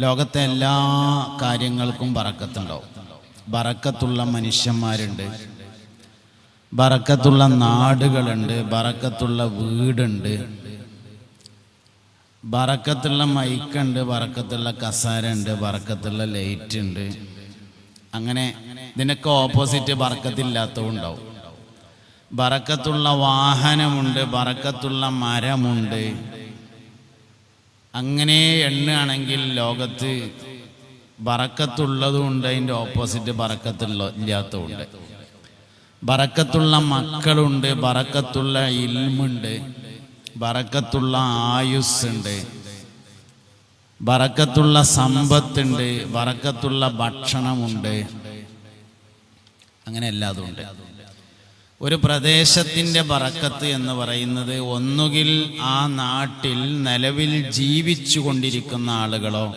ലോകത്തെ എല്ലാ കാര്യങ്ങൾക്കും ബറക്കത്തുണ്ടാവും. ബറക്കത്തുള്ള മനുഷ്യന്മാരുണ്ട്. ബറക്കത്തുള്ള നാടുകളുണ്ട്. ബറക്കത്തുള്ള വീടുണ്ട്. ബറക്കത്തുള്ള മൈക്കുണ്ട്. ബറക്കത്തുള്ള കസാര ഉണ്ട് ബറക്കത്തുള്ള ലൈറ്റ് ഉണ്ട് അങ്ങനെ ഇതിനൊക്കെ ഓപ്പോസിറ്റ് ബറക്കത്തില്ലാത്തതുണ്ടാവും. ബറക്കത്തുള്ള വാഹനമുണ്ട്. ബറക്കത്തുള്ള മരമുണ്ട്. അങ്ങനെ എണ്ണുകയാണെങ്കിൽ ലോകത്ത് ബറക്കത്തുള്ളതുമുണ്ട് അതിന്റെ ഓപ്പോസിറ്റ് ബറക്കത്തുള്ള ഇല്ലാത്തതുണ്ട് ബറക്കത്തുള്ള മക്കളുണ്ട് ബറക്കത്തുള്ള ഇൽമുണ്ട് ബറക്കത്തുള്ള ആയുസ് ഉണ്ട് ബറക്കത്തുള്ള സമ്പത്തുണ്ട് ബറക്കത്തുള്ള ഭക്ഷണമുണ്ട്. അങ്ങനെ എല്ലാതും ഉണ്ട് ഒരു പ്രദേശത്തിന്റെ പറക്കത്ത് എന്ന് പറയുന്നത് ഒന്നുകിൽ ആ നാട്ടിൽ നിലവിൽ ജീവിച്ചു കൊണ്ടിരിക്കുന്ന ആളുകളോ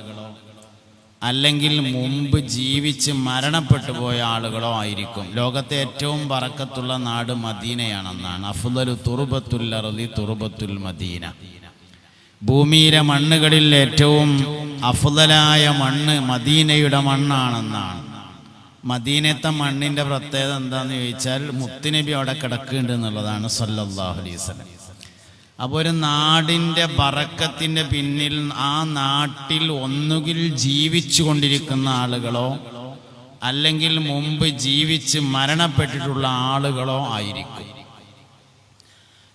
അല്ലെങ്കിൽ മുമ്പ് ജീവിച്ച് മരണപ്പെട്ടു പോയ ആളുകളോ ആയിരിക്കും. ലോകത്തെ ഏറ്റവും പറക്കത്തുള്ള നാട് മദീനയാണെന്നാണ്. അഫ്ദലു തുറുബത്തുല്ലറുതി തുറുബത്തുൽ മദീന. ഭൂമിയിലെ മണ്ണുകളിൽ ഏറ്റവും അഫുദലായ മണ്ണ് മദീനയുടെ മണ്ണാണെന്നാണ്. മദീനത്തെ മണ്ണിന്റെ പ്രത്യേകത എന്താന്ന് ചോദിച്ചാൽ മുത്തുനബി അവിടെ കിടക്കുന്നുണ്ട് എന്നുള്ളതാണ് സല്ലല്ലാഹു അലൈഹി വസല്ലം. അപ്പോൾ ഒരു നാടിന്റെ ബറക്കത്തിന്റെ പിന്നിൽ ആ നാട്ടിൽ ഒന്നുകിൽ ജീവിച്ചു കൊണ്ടിരിക്കുന്ന ആളുകളോ അല്ലെങ്കിൽ മുമ്പ് ജീവിച്ച് മരണപ്പെട്ടിട്ടുള്ള ആളുകളോ ആയിരിക്കും.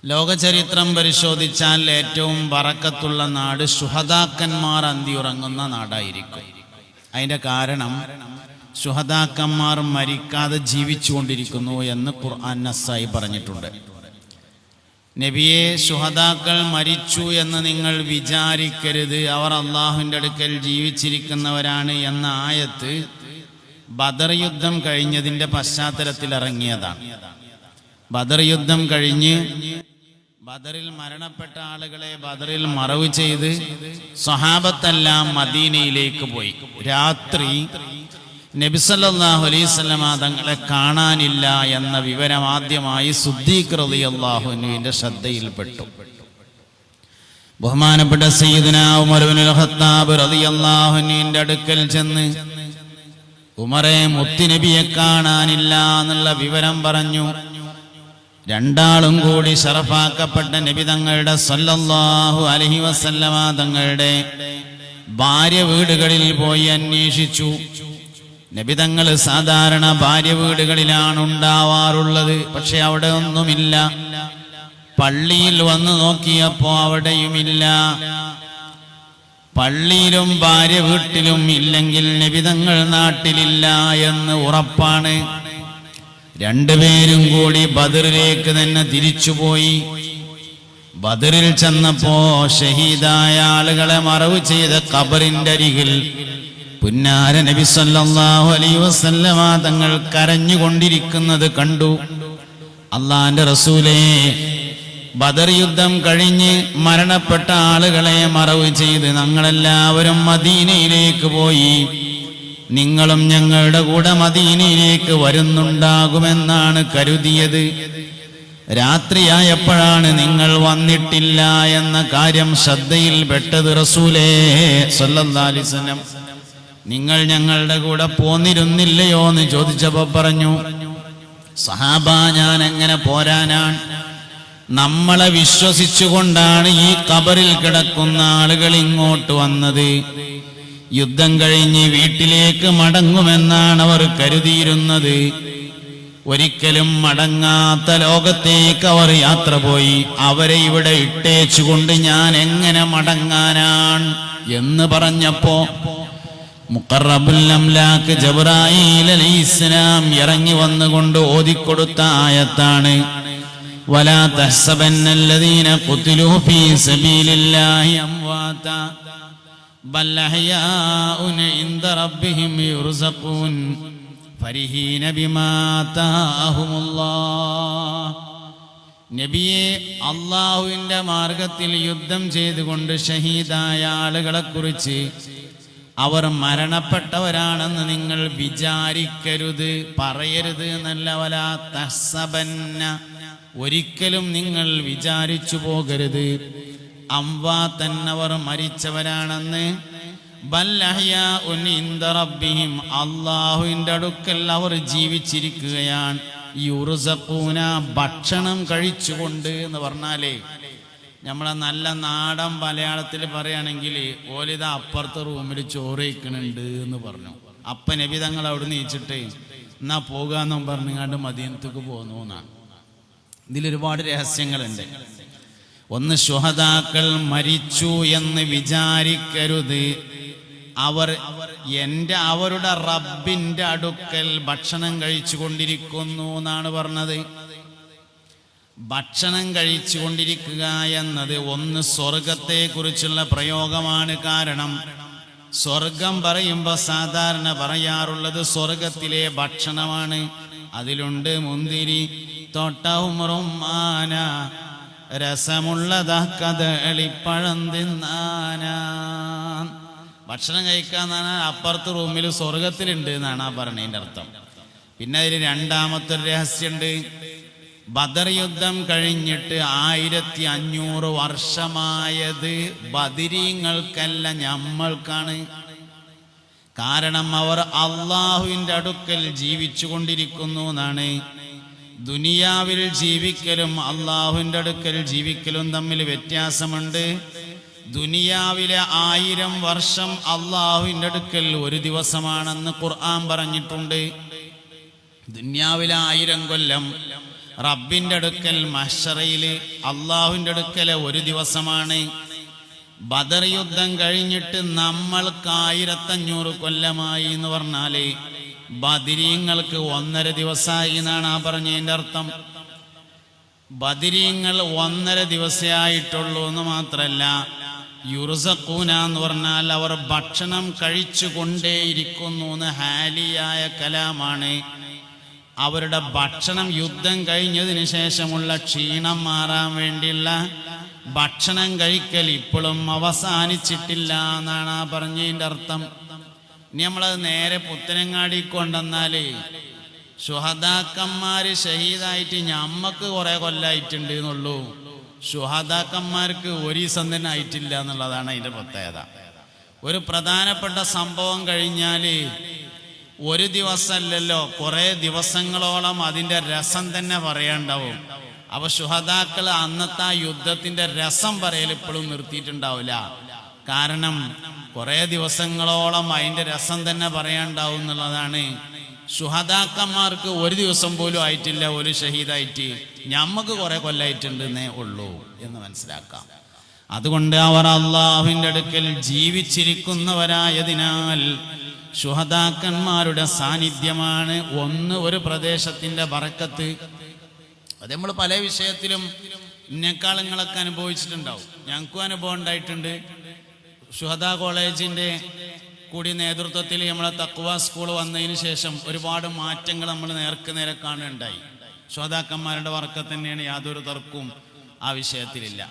ലോകചരിത്രം പരിശോധിച്ചാൽ ഏറ്റവും ബറക്കത്തുള്ള നാട് സുഹദാക്കന്മാർ അന്തിയുറങ്ങുന്ന നാടായിരിക്കും. അതിന്റെ കാരണം സുഹദാക്കന്മാർ മരിക്കാതെ ജീവിച്ചുകൊണ്ടിരിക്കുന്നു എന്ന് ഖുർആൻ നസായി പറഞ്ഞിട്ടുണ്ട്. നബിയെ ശുഹദാക്കൾ മരിച്ചു എന്ന് നിങ്ങൾ വിചാരിക്കരുത്. അവർ അള്ളാഹുവിന്റെ അടുക്കൽ ജീവിച്ചിരിക്കുന്നവരാണ് എന്ന ആയത്ത് ബദർ യുദ്ധം കഴിഞ്ഞതിന്റെ പശ്ചാത്തലത്തിൽ ഇറങ്ങിയതാണ് ബദർ യുദ്ധം കഴിഞ്ഞ് ബദറിൽ മരണപ്പെട്ട ആളുകളെ ബദറിൽ മറവ് ചെയ്ത് സ്വഹാബത്തെല്ലാം മദീനയിലേക്ക് പോയി. രാത്രി നബിസല്ലാഹു അലൈവല്ലമ തങ്ങളെ കാണാനില്ല എന്ന വിവരം ആദ്യമായി സുദ്ദീഖ് അള്ളാഹുനുവിന്റെ ശ്രദ്ധയിൽപ്പെട്ടു. ബഹുമാനപ്പെട്ട സയ്യിദന ഉമർ ഇബ്നുൽ ഖത്താബ് റളിയല്ലാഹുവിന്റെ അടുക്കൽ ചെന്ന് ഉമറെ മുത്തുനബിയെ കാണാനില്ല എന്നുള്ള വിവരം പറഞ്ഞു. രണ്ടാളും കൂടി ഷറഫാക്കപ്പെട്ട നബി തങ്ങളുടെ സല്ലല്ലാഹു അലഹി വസല്ലമ തങ്ങളുടെ ഭാര്യ വീടുകളിൽ പോയി അന്വേഷിച്ചു. നബിതങ്ങൾ സാധാരണ ഭാര്യ വീടുകളിലാണ് ഉണ്ടാവാറുള്ളത്. പക്ഷെ അവിടെ ഒന്നുമില്ല. പള്ളിയിൽ വന്ന് നോക്കിയപ്പോ അവിടെയുമില്ല. പള്ളിയിലും ഭാര്യ വീട്ടിലും ഇല്ലെങ്കിൽ നബിതങ്ങൾ നാട്ടിലില്ല എന്ന് ഉറപ്പാണ്. രണ്ടുപേരും കൂടി ബദറിലേക്ക് തന്നെ തിരിച്ചുപോയി. ബദറിൽ ചെന്നപ്പോ ഷഹീദായ ആളുകളെ മറവ് ചെയ്ത ഖബറിന്റെ അരികിൽ പുന്നാര നബി സല്ലല്ലാഹു അലൈഹി വസല്ലമ തങ്ങൾ കരഞ്ഞുകൊണ്ടിരിക്കുന്നത് കണ്ടു. അള്ളാന്റെ റസൂലേ ബദർ യുദ്ധം കഴിഞ്ഞ് മരണപ്പെട്ട ആളുകളെ മറവ് ചെയ്ത് ഞങ്ങളെല്ലാവരും മദീനയിലേക്ക് പോയി. നിങ്ങളും ഞങ്ങളുടെ കൂടെ മദീനയിലേക്ക് വരുന്നുണ്ടാകുമെന്നാണ് കരുതിയത്. രാത്രിയായപ്പോഴാണ് നിങ്ങൾ വന്നിട്ടില്ല എന്ന കാര്യം ശ്രദ്ധയിൽപ്പെട്ടത് റസൂലേ വസല്ലം. നിങ്ങൾ ഞങ്ങളുടെ കൂടെ പോന്നിരുന്നില്ലയോ എന്ന് ചോദിച്ചപ്പോ പറഞ്ഞു സഹാബ ഞാൻ എങ്ങനെ പോരാനാണ്? നമ്മളെ വിശ്വസിച്ചുകൊണ്ടാണ് ഈ കബറിൽ കിടക്കുന്ന ആളുകൾ ഇങ്ങോട്ട് വന്നത്. യുദ്ധം കഴിഞ്ഞ് വീട്ടിലേക്ക് മടങ്ങുമെന്നാണ് അവർ കരുതിയിരുന്നത്. ഒരിക്കലും മടങ്ങാത്ത ലോകത്തേക്ക് അവർ യാത്ര പോയി. അവരെ ഇവിടെ ഇട്ടേച്ചുകൊണ്ട് ഞാൻ എങ്ങനെ മടങ്ങാനാണ്? എന്ന് പറഞ്ഞപ്പോ മുഖറബുൽ അംലാക്ക് ജബ്രായീൽ അലൈഹിസ്സലാം ഇറങ്ങി വന്നുകൊണ്ട് ഓതിക്കൊടുത്ത ആയത്താണ്. ആതാഹുമുല്ലാഹ് നബിയെ അള്ളാഹുവിന്റെ മാർഗത്തിൽ യുദ്ധം ചെയ്തുകൊണ്ട് ഷഹീദായ ആളുകളെ കുറിച്ച് അവർ മരണപ്പെട്ടവരാണെന്ന് നിങ്ങൾ വിചാരിക്കരുത് പറയരുത് എന്നല്ല. വല തസബന്ന ഒരിക്കലും നിങ്ങൾ വിചാരിച്ചു പോകരുത്. അംവാ തന്നവർ മരിച്ചവരാണെന്ന്. റബ്ബിഹിം. അള്ളാഹുവിന്റെ അടുക്കൽ അവർ ജീവിച്ചിരിക്കുകയാണ്. യുറുസഖൂന ഭക്ഷണം കഴിച്ചുകൊണ്ട് എന്ന് പറഞ്ഞാലേ നമ്മളെ നല്ല നാടൻ മലയാളത്തിൽ പറയുകയാണെങ്കിൽ ഓലിത അപ്പുറത്തെ റൂമിൽ ചോറ് വയ്ക്കണുണ്ട് എന്ന് പറഞ്ഞു. അപ്പ നബി തങ്ങൾ അവിടെ നീച്ചിട്ട് എന്നാ പോകാന്നും പറഞ്ഞുകൊണ്ട് മദീനത്തേക്ക് പോന്നു എന്നാണ് ഇതിലൊരുപാട് രഹസ്യങ്ങളുണ്ട്. ഒന്ന് ശുഹതാക്കൾ മരിച്ചു എന്ന് വിചാരിക്കരുത്. അവർ എന്റെ അവരുടെ റബ്ബിന്റെ അടുക്കൽ ഭക്ഷണം കഴിച്ചു കൊണ്ടിരിക്കുന്നു എന്നാണ് പറഞ്ഞത്. ഭക്ഷണം കഴിച്ചു കൊണ്ടിരിക്കുക എന്നത് ഒന്ന് സ്വർഗത്തെ കുറിച്ചുള്ള പ്രയോഗമാണ് കാരണം. സ്വർഗം പറയുമ്പോൾ സാധാരണ പറയാറുള്ളത് സ്വർഗത്തിലെ ഭക്ഷണമാണ്. അതിലുണ്ട് മുന്തിരി തൊട്ടവുമറും മാന രസമുള്ളതാ കഥളിപ്പഴം തിന്നാന. ഭക്ഷണം കഴിക്കാന്നാണ് അപ്പുറത്ത് റൂമിൽ സ്വർഗത്തിലുണ്ട് എന്നാണ് ആ പറഞ്ഞതിന്റെ അർത്ഥം. പിന്നെ അതിൽ രണ്ടാമത്തെ രഹസ്യമുണ്ട് ബദർ യുദ്ധം കഴിഞ്ഞിട്ട് ആയിരത്തി അഞ്ഞൂറ് വർഷമായത് ബദിരീങ്ങൾക്കല്ല ഞമ്മൾക്കാണ്. കാരണം അവർ അള്ളാഹുവിന്റെ അടുക്കൽ ജീവിച്ചു കൊണ്ടിരിക്കുന്നു എന്നാണ്. ദുനിയാവിൽ ജീവിക്കലും അള്ളാഹുവിന്റെ അടുക്കൽ ജീവിക്കലും തമ്മിൽ വ്യത്യാസമുണ്ട്. ദുനിയാവിലെ ആയിരം വർഷം അള്ളാഹുവിന്റെ അടുക്കൽ ഒരു ദിവസമാണെന്ന് ഖുർആൻ പറഞ്ഞിട്ടുണ്ട്. ദുനിയാവിലെ ആയിരം കൊല്ലം റബ്ബിന്റെ അടുക്കൽ മഷറയിൽ അള്ളാഹുവിന്റെ അടുക്കൽ ഒരു ദിവസമാണ്. ബദർ യുദ്ധം കഴിഞ്ഞിട്ട് നമ്മൾക്ക് ആയിരത്തഞ്ഞൂറ് കൊല്ലമായി എന്ന് പറഞ്ഞാൽ ബദിരീങ്ങൾക്ക് ഒന്നര ദിവസമായി എന്നാണ് ആ പറഞ്ഞതിന്റെ അർത്ഥം. ബദിരീങ്ങൾ ഒന്നര ദിവസമേ ആയിട്ടുള്ളൂ എന്ന് മാത്രമല്ല യുറുസക്കൂന എന്ന് പറഞ്ഞാൽ അവർ ഭക്ഷണം കഴിച്ചു കൊണ്ടേയിരിക്കുന്നു എന്ന് ഹാലിയായ കലാമാണ്. അവരുടെ ഭക്ഷണം യുദ്ധം കഴിഞ്ഞതിന് ശേഷമുള്ള ക്ഷീണം മാറാൻ വേണ്ടിയുള്ള ഭക്ഷണം കഴിക്കൽ ഇപ്പോഴും അവസാനിച്ചിട്ടില്ല എന്നാണ് ആ പറഞ്ഞതിന്റെ അർത്ഥം. ഇനി നമ്മളത് നേരെ പുത്തനങ്ങാടി കൊണ്ടുവന്നാൽ ശുഹദാക്കന്മാര് ഷഹീദായിട്ട് ഞമ്മക്ക് കുറേ കൊല്ലായിട്ടുണ്ട് എന്നുള്ളൂ. ശുഹദാക്കന്മാർക്ക് ഒരു സന്ധന ആയിട്ടില്ല എന്നുള്ളതാണ് അതിന്റെ പ്രത്യേകത. ഒരു പ്രധാനപ്പെട്ട സംഭവം കഴിഞ്ഞാൽ ഒരു ദിവസമല്ലല്ലോ കുറെ ദിവസങ്ങളോളം അതിന്റെ രസം തന്നെ പറയണ്ടാവും. അപ്പൊ ശുഹദാക്കൾ അന്നത്തെ ആ യുദ്ധത്തിന്റെ രസം പറയൽ ഇപ്പോഴും നിർത്തിയിട്ടുണ്ടാവില്ല. കാരണം കുറെ ദിവസങ്ങളോളം അതിന്റെ രസം തന്നെ പറയാണ്ടാവും എന്നുള്ളതാണ്. ശുഹദാക്കന്മാർക്ക് ഒരു ദിവസം പോലും ആയിട്ടില്ല ഒരു ഷഹീദായിട്ട്. ഞമ്മക്ക് കുറെ കൊല്ലായിട്ടുണ്ടെന്നേ ഉള്ളൂ എന്ന് മനസ്സിലാക്കാം. അതുകൊണ്ട് അവർ അള്ളാഹുവിന്റെ അടുക്കൽ ജീവിച്ചിരിക്കുന്നവരായതിനാൽ ശുഹദാക്കന്മാരുടെ സാന്നിധ്യമാണ് ഒന്ന് ഒരു പ്രദേശത്തിന്റെ വറക്കത്ത്. അത് നമ്മൾ പല വിഷയത്തിലും ഇന്നേക്കാളങ്ങളൊക്കെ അനുഭവിച്ചിട്ടുണ്ടാവും. ഞങ്ങൾക്കും അനുഭവം ഉണ്ടായിട്ടുണ്ട്. ഷുഹദ കോളേജിന്റെ കൂടി നേതൃത്വത്തിൽ നമ്മളെ തക്വ സ്കൂൾ വന്നതിന് ശേഷം ഒരുപാട് മാറ്റങ്ങൾ നമ്മൾ നേർക്ക് നേരെ കാണുകയുണ്ടായി. ശ്രോതാക്കന്മാരുടെ വർക്ക തന്നെയാണ് യാതൊരു തർക്കവും ആ വിഷയത്തിലില്ല.